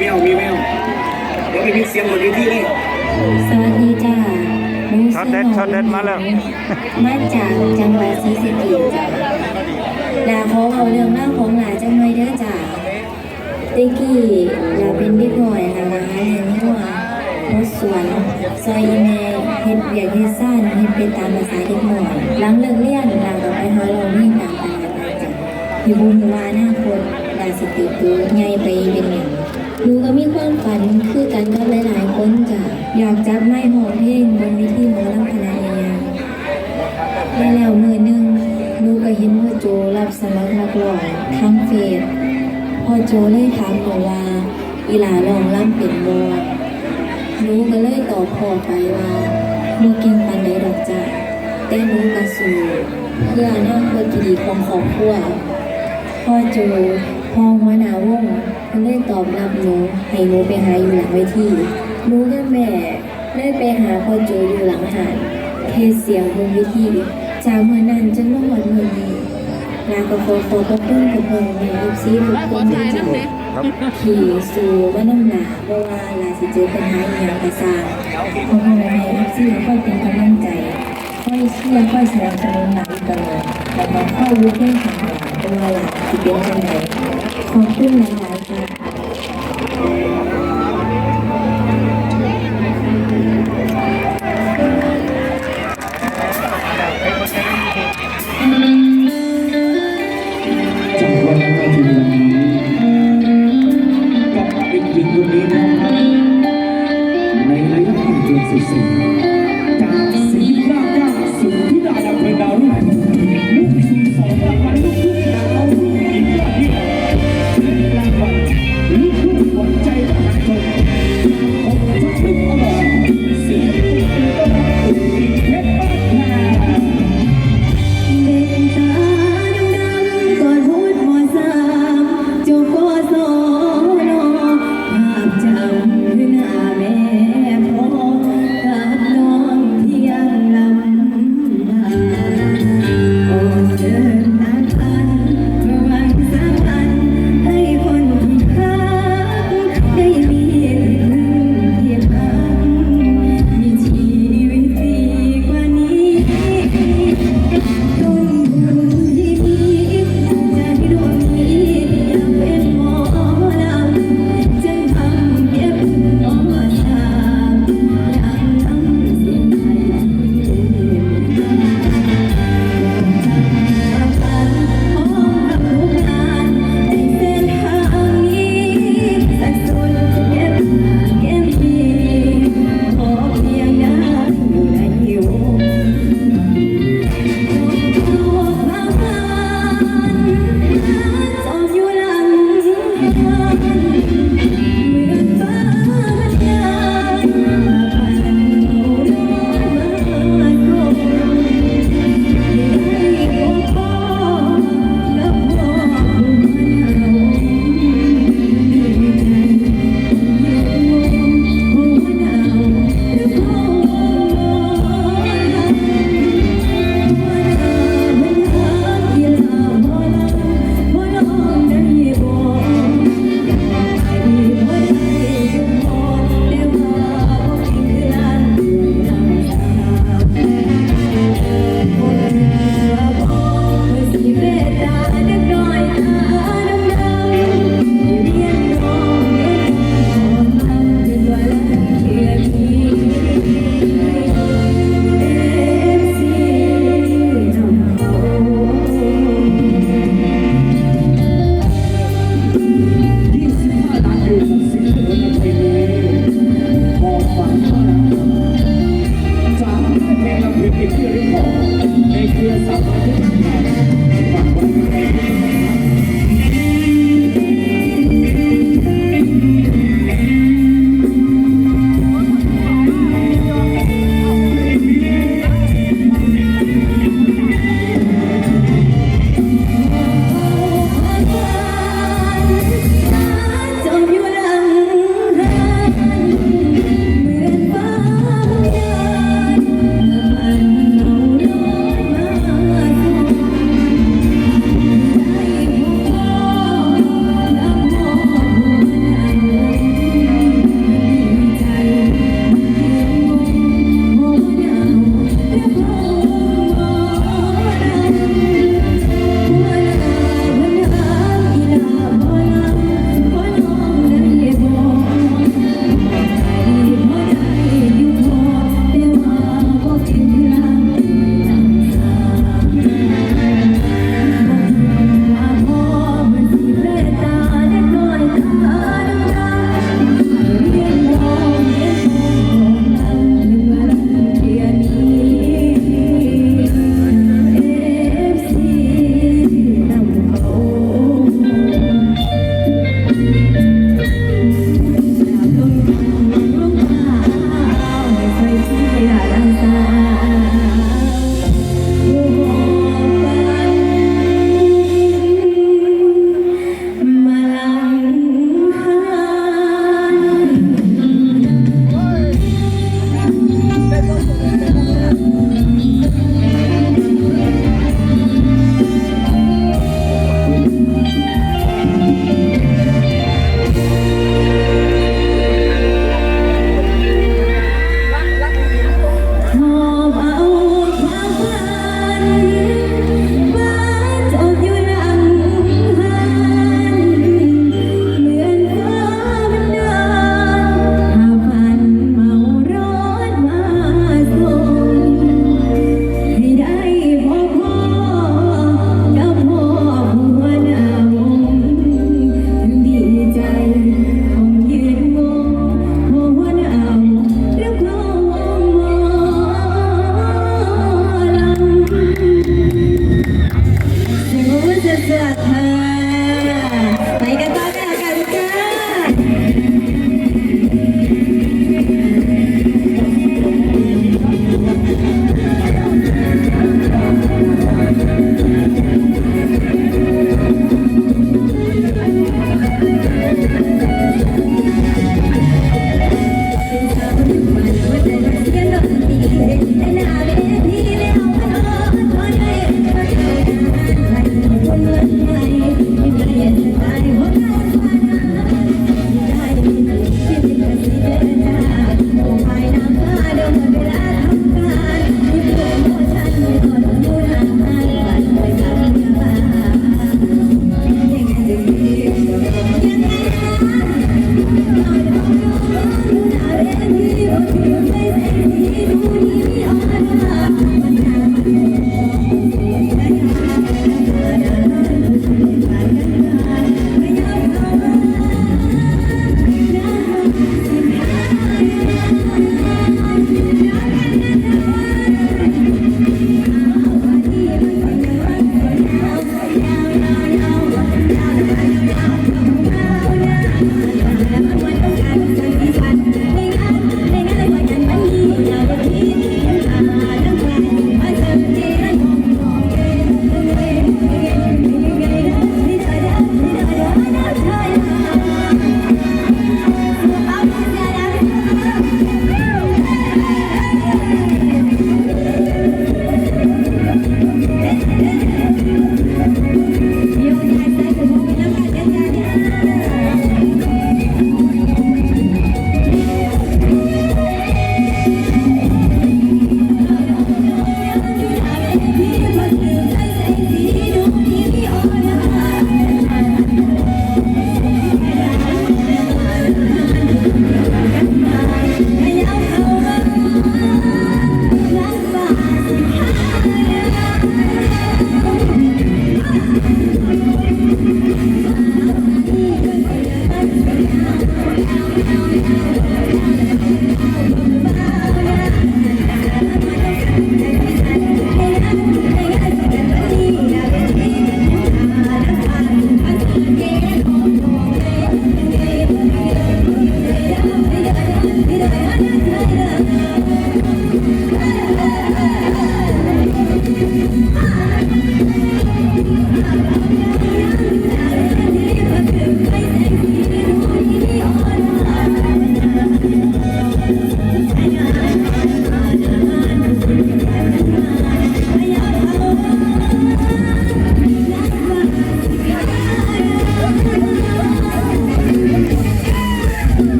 แววมีแววเดี๋ยวไปมีเสียงบนเวทีเลยสวัสดีจ้าหนูช็อตเด็ดช็อตเด็ดมาแล้ว มาจากจังหวัดศรีสะเกษจ้าลาขอเอาเรื่องเล่าวของหลาจังไว้เด้อจ้าเด็กกี้ลาเป็นเด็กหน่อยนะมาหาเลี้ยงหัวรถสวนซอยอีแม่เฮ็ดเบียกเฮ็ดซ่านเฮ็ดเป็นตามภาษาเด็กหน่อย หลังเลิกเรียนลาก็ไปหาเราเรียนตามตลาดนัดจ้ะอยู่บุญว่าอนาคตลาสิติดตัวใหญ่ไปเป็นหยัง หนูก็มีความฝันคือกันกับหลายๆคนจ้ะอยากจับไม้หอเพลงบนวิธีหมอลำคณะใหญ่ๆแล้วมือหนึงหนูก็เห็นว่าโจรับสมัครนักร้องทางเฟซพอโจเลยถามหนูว่าอีหลาลองล่ำเป็นบ่หนูก็เลยตอบพ่อไปว่าหนูเก่งปานใดดอกจ้ะแต่หนูก็สู้เพื่ออนาคตที่ดีของครอบครัวพ่อโจ พ่อหัวหน้าวงเพิ่นได้ตอบรับหนูให้หนูไปหาอยู่หลังเวทีหนูกับแม่ได้ไปหาพ่อโจอยู่หลังหานเทศเสียงบนเวทีจากเมื่อนั้นจนมาหมดมือนี้ลางก็ขอขอบพระคุณกับเพิ่นในเอฟซีทุกคนที่เจ้ะขี่สู่ว่าน้ำหนาเพราะว่าลาสิเจอปัญหาอย่างกระซางขอให้ในเอฟซีค่อยเป็นกำลังใจค่อยเชื่อค่อยแสนับสนุนหลังตลอดแต่ก็ค่อยรู้เรื่องของหลา นตัวหลานที่เป็นจังไดขอบคุณหลายๆค่ะ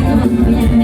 ค